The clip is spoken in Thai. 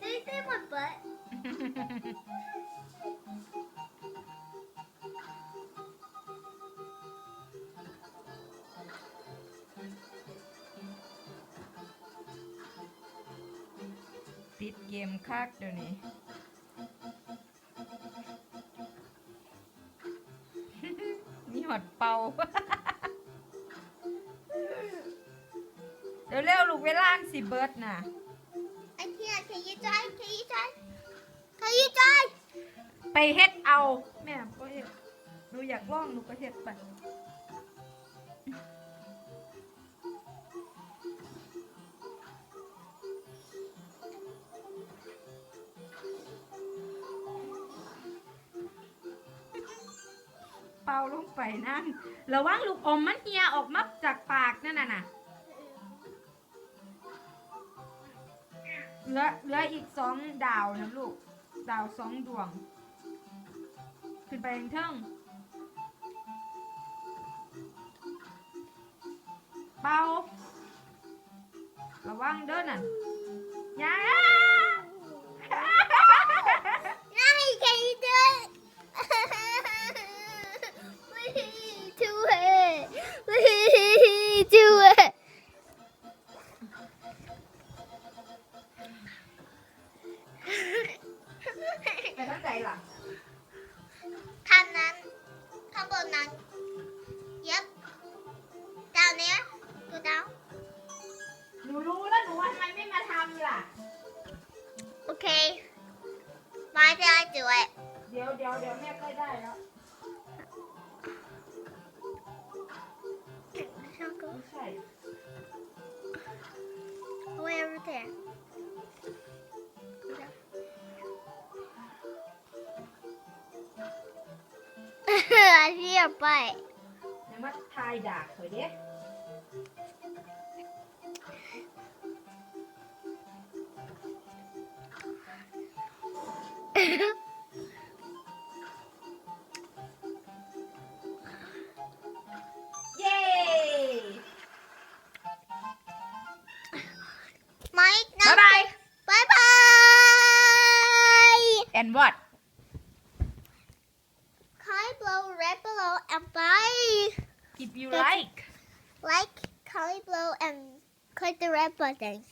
They say my butt. ติดเกมคักเดี๋ยวนี้มีหอดเป่า เร็วๆลูกเวลาอันสิเบิร์ดน่ะ I can't. Can you try? Can you try? Can you try? ไปเฮ็ดเอา แม่ก็เฮ็ดหนูอยากลองหนูก็เฮ็ดไปเป่าลงไปนั่นระวังลูกอมมันเฮียออกมาจากปากนั่นน่ะน่ะ เหลือเหลืออีกสองดาวนะลูก ดาวสองดวง ขึ้นไปทางเทิงเป่าระวังเด้อน่ะ ล่ะข้างนั้นข้างบนนั้น Yep. Down there. Go down. หนูรู้แล้วหนูว่าทำไมไม่มาทำล่ะ Okay. Why did I do it? เดี๋ยวเดี๋ยวเดี๋ยวแม่ใกล้ได้แล้ว ไม่ใช่ I see your butt. อย่ามาทายดากข่อยเด้เ bye. if you That's- like Like, comment below, and click the red button.